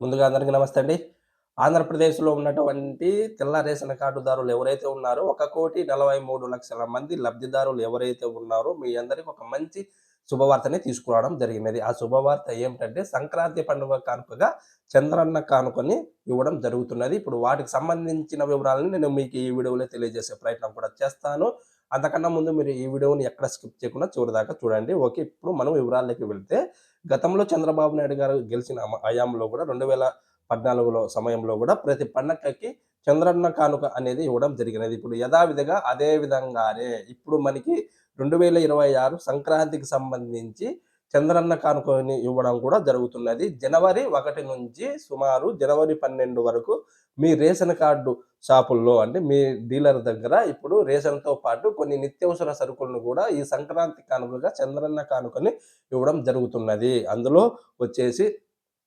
ముందుగా అందరికీ నమస్తే అండి. ఆంధ్రప్రదేశ్లో ఉన్నటువంటి తెల్ల రేషన్ కార్డుదారులు ఎవరైతే ఉన్నారో ఒక కోటి నలభై మూడు లక్షల మంది లబ్ధిదారులు ఎవరైతే ఉన్నారో మీ అందరికీ ఒక మంచి శుభవార్తని తీసుకురావడం జరిగినది. ఆ శుభవార్త ఏమిటంటే సంక్రాంతి పండుగ కానుకగా చంద్రన్న కానుకొని ఇవ్వడం జరుగుతున్నది. ఇప్పుడు వాటికి సంబంధించిన వివరాలను నేను మీకు ఈ వీడియోలో తెలియజేసే ప్రయత్నం కూడా చేస్తాను. అంతకన్నా ముందు మీరు ఈ వీడియోని ఎక్కడ స్కిప్ చేయకుండా చివరిదాకా చూడండి. ఓకే ఇప్పుడు మనం వివరాల్లోకి వెళ్తే గతంలో చంద్రబాబు నాయుడు గారు గెలిచిన హయాంలో కూడా రెండు వేల పద్నాలుగులో సమయంలో కూడా ప్రతి పండగకి చంద్రన్న కానుక అనేది ఇవ్వడం జరిగినది. ఇప్పుడు యథావిధిగా అదే విధంగానే ఇప్పుడు మనకి రెండు వేల ఇరవై ఆరు సంక్రాంతికి సంబంధించి చంద్రన్న కానుకొని ఇవ్వడం కూడా జరుగుతున్నది. జనవరి ఒకటి నుంచి సుమారు జనవరి పన్నెండు వరకు మీ రేషన్ కార్డు షాపుల్లో అంటే మీ డీలర్ దగ్గర ఇప్పుడు రేషన్తో పాటు కొన్ని నిత్యవసర సరుకులను కూడా ఈ సంక్రాంతి కానుకగా చంద్రన్న కానుకొని ఇవ్వడం జరుగుతున్నది. అందులో వచ్చేసి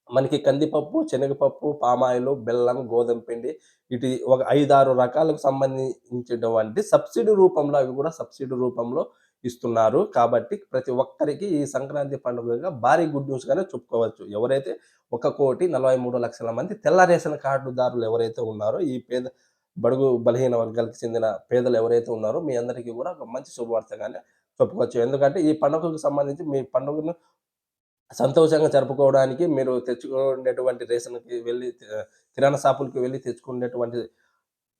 మనకి కందిపప్పు శనగపప్పు పామాయిలు బెల్లం గోధుమ పిండి ఇటు ఒక ఐదారు రకాలకు సంబంధించినటువంటి సబ్సిడీ రూపంలో అవి కూడా సబ్సిడీ రూపంలో ఇస్తున్నారు. కాబట్టి ప్రతి ఒక్కరికి ఈ సంక్రాంతి పండుగగా భారీ గుడ్ న్యూస్గానే చెప్పుకోవచ్చు. ఎవరైతే ఒక కోటి నలభై మూడు లక్షల మంది తెల్ల రేషన్ కార్డుదారులు ఎవరైతే ఉన్నారో ఈ పేద బడుగు బలహీన వర్గాలకు చెందిన పేదలు ఎవరైతే ఉన్నారో మీ అందరికీ కూడా ఒక మంచి శుభవార్తగానే చెప్పుకోవచ్చు. ఎందుకంటే ఈ పండుగకు సంబంధించి మీ పండుగను సంతోషంగా జరుపుకోవడానికి మీరు తెచ్చుకునేటువంటి రేషన్కి వెళ్ళి కిరాణా షాపులకి వెళ్ళి తెచ్చుకునేటువంటి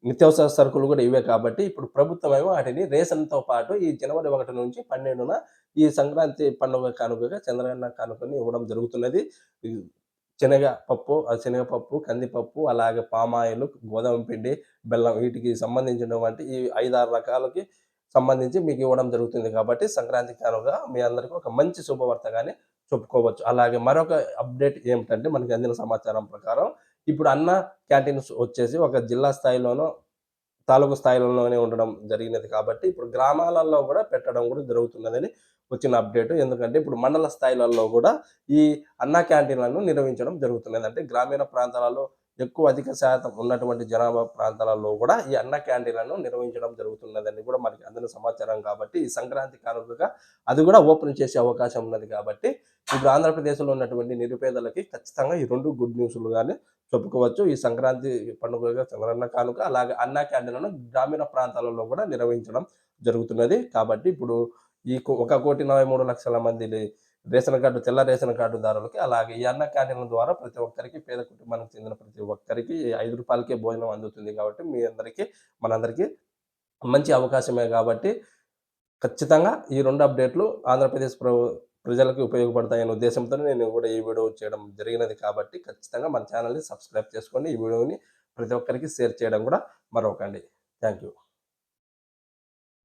నిత్యావసర సరుకులు కూడా ఇవే కాబట్టి ఇప్పుడు ప్రభుత్వం ఏమో వాటిని రేషన్తో పాటు ఈ జనవరి ఒకటి నుంచి పన్నెండున ఈ సంక్రాంతి పండుగ కానుకగా చంద్రగన్న కానుకని ఇవ్వడం జరుగుతున్నది. శనగ పప్పు శనగపప్పు కందిపప్పు అలాగే పామాయిల్ గోధుమ పిండి బెల్లం వీటికి సంబంధించినటువంటి ఈ ఐదారు రకాలకి సంబంధించి మీకు ఇవ్వడం జరుగుతుంది కాబట్టి సంక్రాంతి కానుక మీ అందరికీ ఒక మంచి శుభవార్తగానే చెప్పుకోవచ్చు. అలాగే మరొక అప్డేట్ ఏమిటంటే మనకి అందిన సమాచారం ప్రకారం ఇప్పుడు అన్న క్యాంటీన్స్ వచ్చేసి ఒక జిల్లా స్థాయిలోనో తాలూకు స్థాయిలోనే ఉండడం జరిగినది కాబట్టి ఇప్పుడు గ్రామాలలో కూడా పెట్టడం కూడా జరుగుతున్నదని వచ్చిన అప్డేట్. ఎందుకంటే ఇప్పుడు మండల స్థాయిలలో కూడా ఈ అన్న క్యాంటీన్లను నిర్వహించడం జరుగుతున్నది. అంటే గ్రామీణ ప్రాంతాలలో ఎక్కువ అధిక శాతం ఉన్నటువంటి జనాభా ప్రాంతాలలో కూడా ఈ అన్న క్యాంటీన్లను నిర్వహించడం జరుగుతున్నదని కూడా మనకి అందిన సమాచారం కాబట్టి ఈ సంక్రాంతి కానుకగా అది కూడా ఓపెన్ చేసే అవకాశం ఉన్నది కాబట్టి ఇప్పుడు ఆంధ్రప్రదేశ్లో ఉన్నటువంటి నిరుపేదలకి ఖచ్చితంగా ఈ రెండు గుడ్ న్యూస్లు కానీ చెప్పుకోవచ్చు. ఈ సంక్రాంతి పండుగగా చంద్రన్న కానుక అలాగే అన్న క్యాంటీన్లను గ్రామీణ ప్రాంతాలలో కూడా నిర్వహించడం జరుగుతున్నది. కాబట్టి ఇప్పుడు ఈ ఒక కోటి నలభై మూడు లక్షల మంది రేషన్ కార్డు తెల్ల రేషన్ కార్డుదారులకి అలాగే ఈ అన్న క్యాంటీన్ల ద్వారా ప్రతి ఒక్కరికి పేద కుటుంబానికి చెందిన ప్రతి ఒక్కరికి ఐదు రూపాయలకే భోజనం అందుతుంది కాబట్టి మీ అందరికీ మనందరికీ మంచి అవకాశమే. కాబట్టి ఖచ్చితంగా ఈ రెండు అప్డేట్లు ఆంధ్రప్రదేశ్ ప్రభు ప్రజలకు ఉపయోగపడతాయనే ఉద్దేశంతో నేను కూడా ఈ వీడియో చేయడం జరిగినది కాబట్టి ఖచ్చితంగా మన ఛానల్ని సబ్స్క్రైబ్ చేసుకోండి. ఈ వీడియోని ప్రతి ఒక్కరికి షేర్ చేయడం కూడా మరొకండి. Thank you